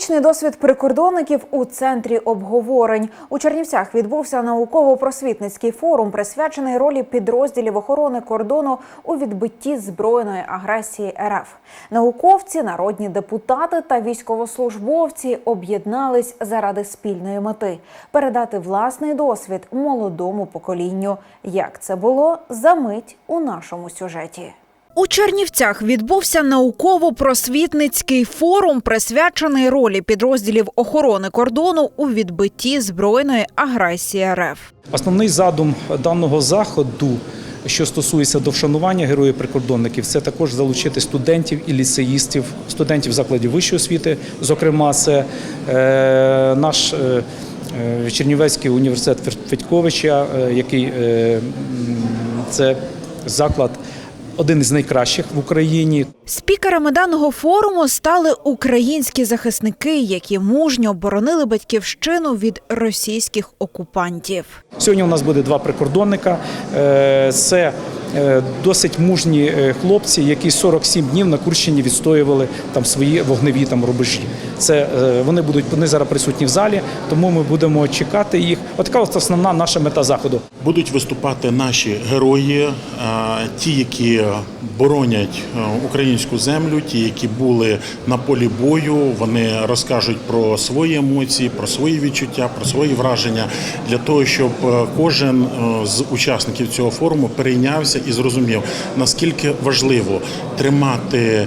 Героїчний досвід прикордонників у центрі обговорень у Чернівцях відбувся науково-просвітницький форум, присвячений ролі підрозділів охорони кордону у відбитті збройної агресії РФ. Науковці, народні депутати та військовослужбовці об'єднались заради спільної мети передати власний досвід молодому поколінню. Як це було за мить у нашому сюжеті. У Чернівцях відбувся науково-просвітницький форум, присвячений ролі підрозділів охорони кордону у відбитті збройної агресії РФ. Основний задум даного заходу, що стосується до вшанування героїв прикордонників, це також залучити студентів і ліцеїстів, студентів закладів вищої освіти. Зокрема, це е, наш е, е, Чернівецький університет Федьковича, е, який е, це заклад. Один із найкращих в Україні. Спікерами даного форуму стали українські захисники, які мужньо боронили батьківщину від російських окупантів. Сьогодні у нас буде два прикордонника. Е, Це е, досить мужні е, хлопці, які 47 днів на Курщині відстоювали там свої вогневі там рубежі. Це вони будуть вони зараз присутні в залі, тому ми будемо чекати їх. Отака от основна наша мета заходу. Будуть виступати наші герої, ті, які боронять е, українську землю, ті, які були на полі бою. Вони розкажуть про свої емоції, про свої відчуття, про свої враження для того, щоб е, кожен е, з учасників цього форуму перейнявся і зрозумів, наскільки важливо тримати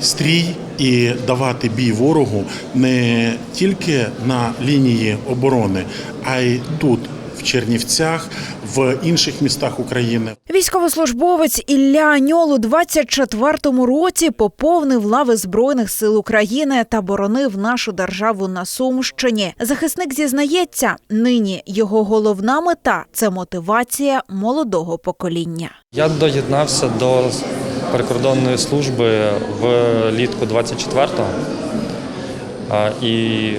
стрій і давати бій ворогу не тільки на лінії оборони, а й тут, Чернівцях, в інших містах України. Військовослужбовець Ілля Аньол у 24-му році поповнив лави збройних сил України та боронив нашу державу на Сумщині. Захисник зізнається, нині його головна мета це мотивація молодого покоління. Я доєднався до прикордонної служби влітку 24-го а, і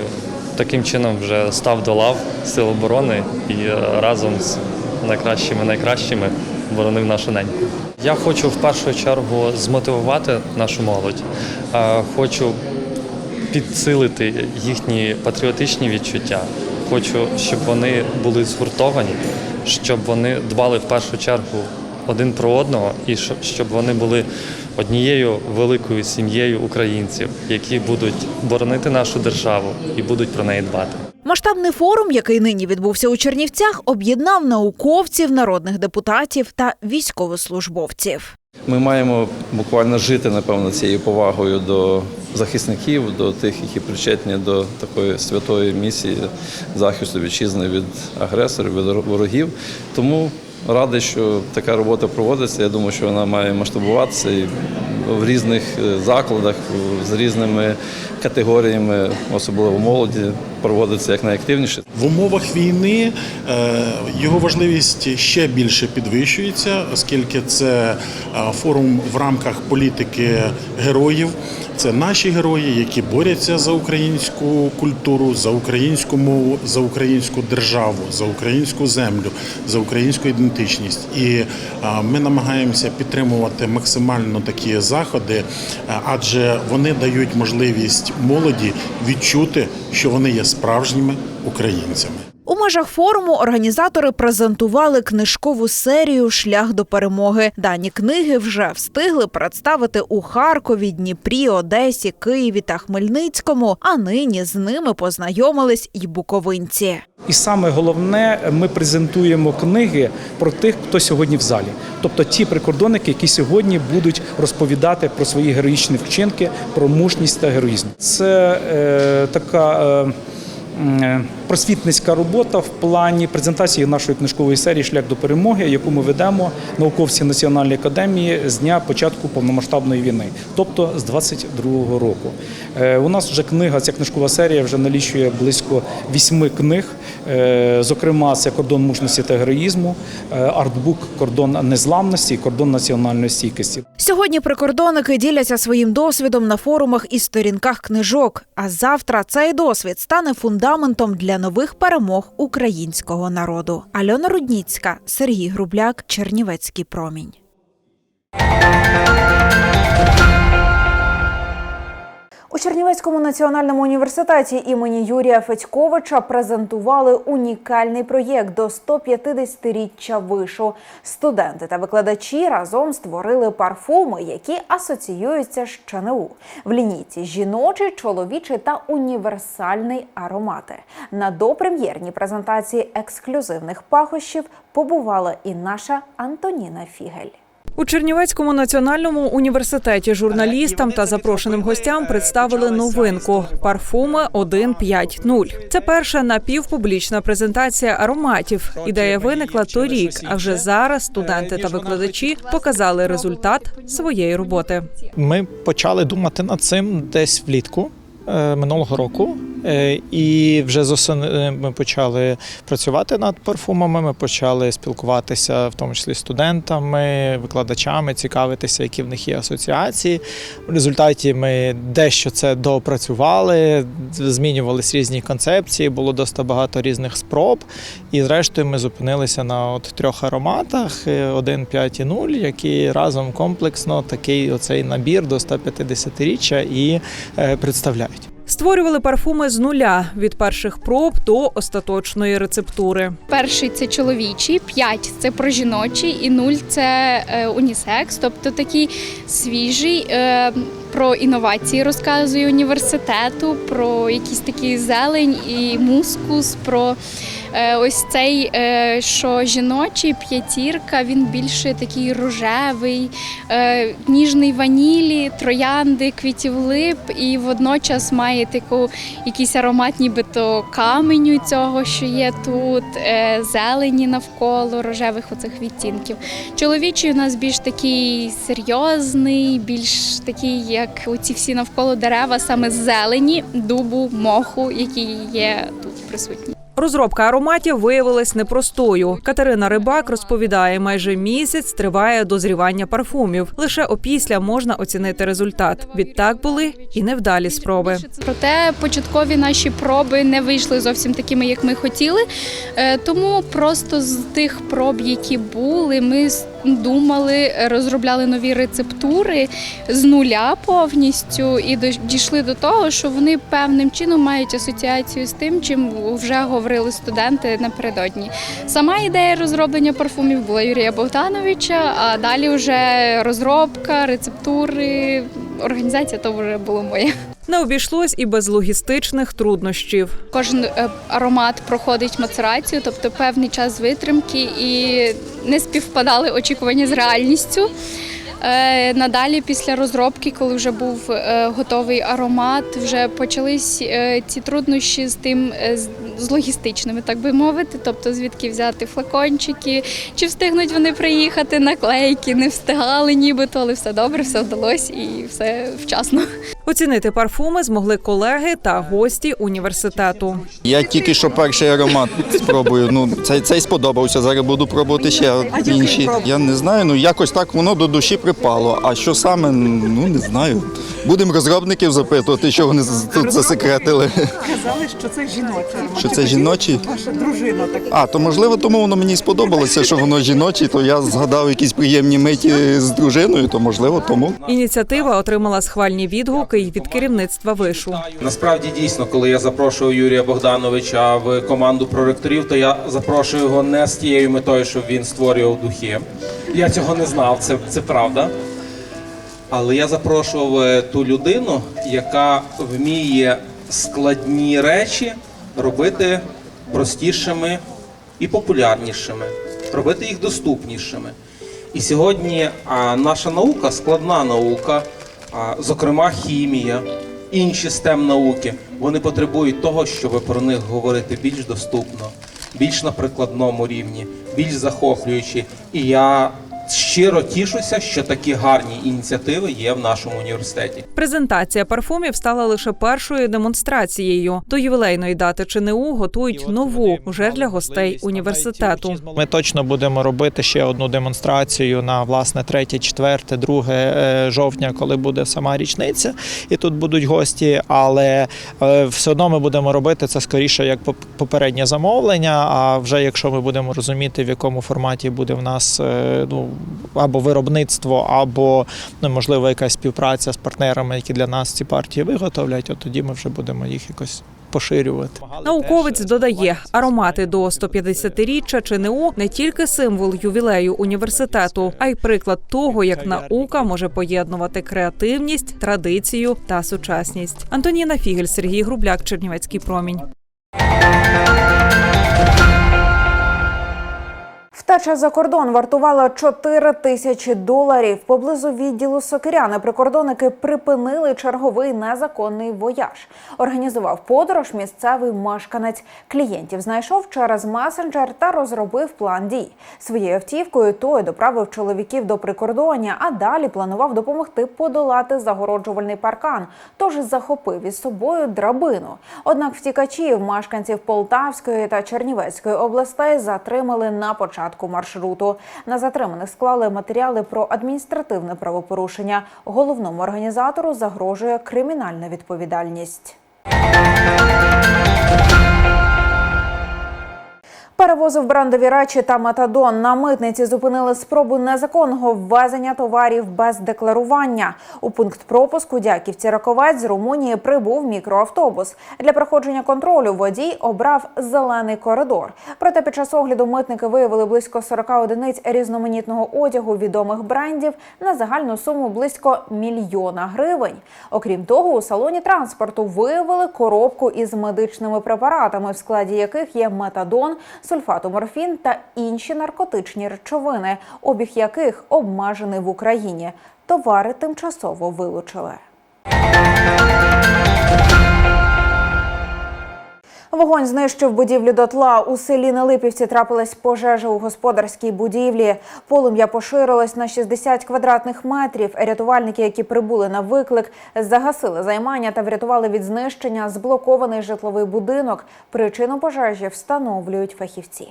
таким чином вже став до лав Сил оборони і е, разом з найкращими найкращими боронив нашу неньку. Я хочу в першу чергу змотивувати нашу молодь. Хочу підсилити їхні патріотичні відчуття. Хочу, щоб вони були згуртовані, щоб вони дбали в першу чергу один про одного, і щоб вони були однією великою сім'єю українців, які будуть боронити нашу державу і будуть про неї дбати. Масштабний форум, який нині відбувся у Чернівцях, об'єднав науковців, народних депутатів та військовослужбовців. Ми маємо буквально жити, напевно, цією повагою до захисників, до тих, які причетні до такої святої місії захисту вітчизни від агресорів, від ворогів. Тому радий, що така робота проводиться. Я думаю, що вона має масштабуватися і в різних е, закладах, з різними категоріями, особливо молоді, проводиться якнайактивніше. В умовах війни е, його важливість ще більше підвищується, оскільки це е, форум в рамках політики героїв. Це наші герої, які борються за українську культуру, за українську мову, за українську державу, за українську землю, за українську ідентичність. І е, ми намагаємося підтримувати максимально такі заходи, адже вони дають можливість молоді відчути, що вони є справжніми українцями. У межах форуму організатори презентували книжкову серію Шлях до перемоги. Дані книги вже встигли представити у Харкові, Дніпрі, Одесі, Києві та Хмельницькому. А нині з ними познайомились й буковинці. І саме головне, ми презентуємо книги про тих, хто сьогодні в залі. Тобто ті прикордонники, які сьогодні будуть розповідати про свої героїчні вчинки, про мужність та героїзм. Це е, така. Е, просвітницька робота в плані презентації нашої книжкової серії Шлях до перемоги, яку ми ведемо науковці Національної академії з дня початку повномасштабної війни, тобто з 22-го року. Е, У нас вже книга, ця книжкова серія вже налічує близько вісьми книг. Е, Зокрема, це кордон мужності та героїзму, е, артбук Кордон незламності кордон національної стійкості. Сьогодні прикордонники діляться своїм досвідом на форумах і сторінках книжок. А завтра цей досвід стане фундаментом для нових перемог українського народу. Альона Рудніцька, Сергій Грубляк, Чернівецький промінь. У Чернівецькому національному університеті імені Юрія Федьковича презентували унікальний проєкт до 150-річчя вишу. Студенти та викладачі разом створили парфуми, які асоціюються з ЧНУ. В лінійці жіночий, чоловічий та універсальний аромати. На допрем'єрній презентації ексклюзивних пахощів побувала і наша Антоніна Фігель. У Чернівецькому національному університеті журналістам та запрошеним гостям представили новинку парфуми 150. Це перша напівпублічна презентація ароматів. Ідея виникла торік. А вже зараз студенти та викладачі показали результат своєї роботи. Ми почали думати над цим десь влітку е, минулого року. Е, І вже з осени ми почали працювати над парфумами. Ми почали спілкуватися, в тому числі студентами, викладачами, цікавитися, які в них є асоціації. В результаті ми дещо це доопрацювали, змінювалися різні концепції, було досить багато різних спроб. І зрештою ми зупинилися на от трьох ароматах: е, 1, 5 і 0, які разом комплексно такий оцей набір до 150-річчя і е, представляють. Створювали парфуми з нуля від перших проб до остаточної рецептури. Перший це чоловічий, п'ять це про жіночий, і нуль це е, унісекс, тобто такий свіжий. Про інновації розказує університету, про якісь такі зелень і мускус, про е, ось цей, е, що жіночий п'ятірка, він більше такий рожевий, е, ніжний ванілі, троянди, квітів лип, і водночас має таку якийсь аромат, нібито каменю цього, що є тут, зелені навколо, рожевих оцих відтінків. Чоловічий у нас більш такий серйозний, більш такий, як оці всі навколо дерева, саме з зелені, дубу, моху, які є тут присутні. Розробка ароматів виявилась непростою. Катерина Рибак розповідає, майже місяць триває дозрівання парфумів. Лише опісля можна оцінити результат. Відтак були і невдалі спроби. Проте початкові наші проби не вийшли зовсім такими, як ми хотіли. Е, Тому просто з тих проб, які були, ми думали, розробляли нові рецептури з нуля повністю і дійшли до того, що вони певним чином мають асоціацію з тим, чим вже говорили студенти напередодні. Сама ідея розроблення парфумів була Юрія Богдановича, а далі вже розробка, рецептури, організація то вже було моє. Не обійшлось і без логістичних труднощів. Кожен е, аромат проходить мацерацію, тобто певний час витримки, і не співпадали очікування з реальністю. Е, Надалі, після розробки, коли вже був е, готовий аромат, вже почались ці труднощі з тим з логістичними, так би мовити. Тобто, звідки взяти флакончики, чи встигнуть вони приїхати, наклейки, не встигали нібито, але все добре, все вдалося і все вчасно. Оцінити парфуми змогли колеги та гості університету. Я тільки що перший аромат спробую. Ну цей, цей сподобався. Зараз буду пробувати ще інші. Я не знаю. Ну якось так воно до душі припало. А що саме? Ну не знаю. Будемо розробників запитувати, що вони з- тут засекретили. Казали, що це жіноче. Що це жіночі? Ваша дружина так. А то можливо, тому воно мені сподобалося, що воно жіночі. То я згадав якісь приємні миті з дружиною. То можливо, тому. Ініціатива отримала схвальні відгуки й від керівництва вишу. Насправді дійсно, коли я запрошую Юрія Богдановича в команду проректорів, то я запрошую його не з тією метою, щоб він створював духи. Я цього не знав, це, це правда. Але я запрошував е, ту людину, яка вміє складні речі робити простішими і популярнішими, робити їх доступнішими. І сьогодні наша наука, складна наука, зокрема хімія, інші стем науки, вони потребують того, щоб про них говорити більш доступно, більш на прикладному рівні, більш захоплюючи. І я щиро тішуся, що такі гарні ініціативи є в нашому університеті. Презентація парфумів стала лише першою демонстрацією. До ювілейної дати ЧНУ готують нову уже для гостей університету. Ми точно будемо робити ще одну демонстрацію на власне 3, 4, 2 е, жовтня, коли буде сама річниця, і тут будуть гості. Але е, все одно ми будемо робити це скоріше як поп- попереднє замовлення. А вже якщо ми будемо розуміти, в якому форматі буде в нас е, ну або виробництво, або ну, можливо якась співпраця з партнерами, які для нас ці партії виготовлять, от тоді ми вже будемо їх якось поширювати. Науковець додає, аромати до 150-річчя ЧНУ не тільки символ ювілею університету, а й приклад того, як наука може поєднувати креативність, традицію та сучасність. Антоніна Фігель, Сергій Грубляк, Чернівецький промінь. Втеча за кордон вартувала 4 тисячі доларів. Поблизу відділу Сокиряни прикордонники припинили черговий незаконний вояж. Організував подорож місцевий мешканець. Клієнтів знайшов через месенджер та розробив план дій. Своєю автівкою той доправив чоловіків до прикордоння, а далі планував допомогти подолати загороджувальний паркан. Тож захопив із собою драбину. Однак втікачів, мешканців Полтавської та Чернівецької областей затримали на початку маршруту. На затриманих склали матеріали про адміністративне правопорушення. Головному організатору загрожує кримінальна відповідальність. Перевозив брендові речі та метадон. На митниці зупинили спробу незаконного ввезення товарів без декларування. У пункт пропуску Дяківці Раковець з Румунії прибув мікроавтобус. Для проходження контролю водій обрав зелений коридор. Проте під час огляду митники виявили близько 40 одиниць різноманітного одягу відомих брендів на загальну суму близько мільйона гривень. Окрім того, у салоні транспорту виявили коробку із медичними препаратами, в складі яких є метадон, сульфатоморфін та інші наркотичні речовини, обіг яких обмежений в Україні. Товари тимчасово вилучили. Вогонь знищив будівлю дотла. У селі Нелипівці трапилась пожежа у господарській будівлі. Полум'я поширилось на 60 квадратних метрів. Рятувальники, які прибули на виклик, загасили займання та врятували від знищення зблокований житловий будинок. Причину пожежі встановлюють фахівці.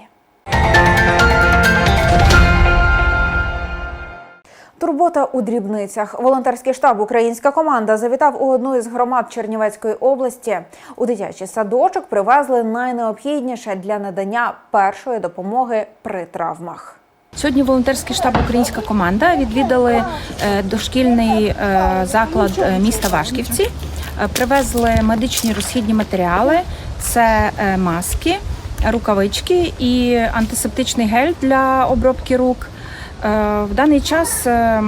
Турбота у дрібницях. Волонтерський штаб Українська команда завітав у одну із громад Чернівецької області. У дитячий садочок привезли найнеобхідніше для надання першої допомоги при травмах. Сьогодні волонтерський штаб Українська команда відвідали е, дошкільний е, заклад е, міста Вашківці. Привезли медичні розхідні матеріали: це маски, рукавички і антисептичний гель для обробки рук. Е, В даний час е,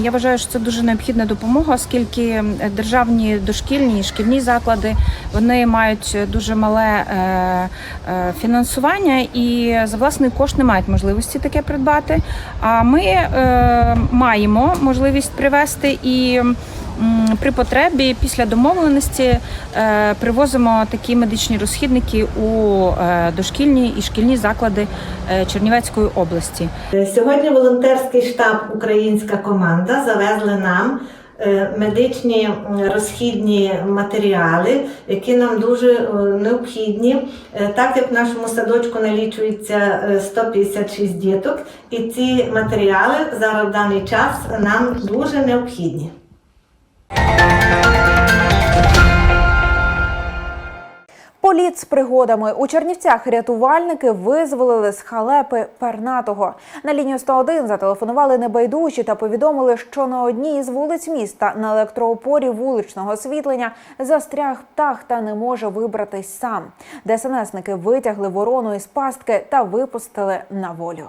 я вважаю, що це дуже необхідна допомога, оскільки державні дошкільні і шкільні заклади вони мають дуже мале е, е, фінансування і за власний кошт не мають можливості таке придбати. А ми е, маємо можливість привести і. При потребі після домовленості е, привозимо такі медичні розхідники у е, дошкільні і шкільні заклади е, Чернівецької області. Сьогодні волонтерський штаб Українська команда завезли нам медичні розхідні матеріали, які нам дуже необхідні, так як в нашому садочку налічується е, 156 діток, і ці матеріали зараз в даний час нам дуже необхідні. Політ з пригодами у Чернівцях рятувальники визволили з халепи пернатого. На лінію 101 зателефонували небайдужі та повідомили, що на одній із вулиць міста на електроопорі вуличного освітлення застряг птах та не може вибратись сам. ДСНСники витягли ворону із пастки та випустили на волю.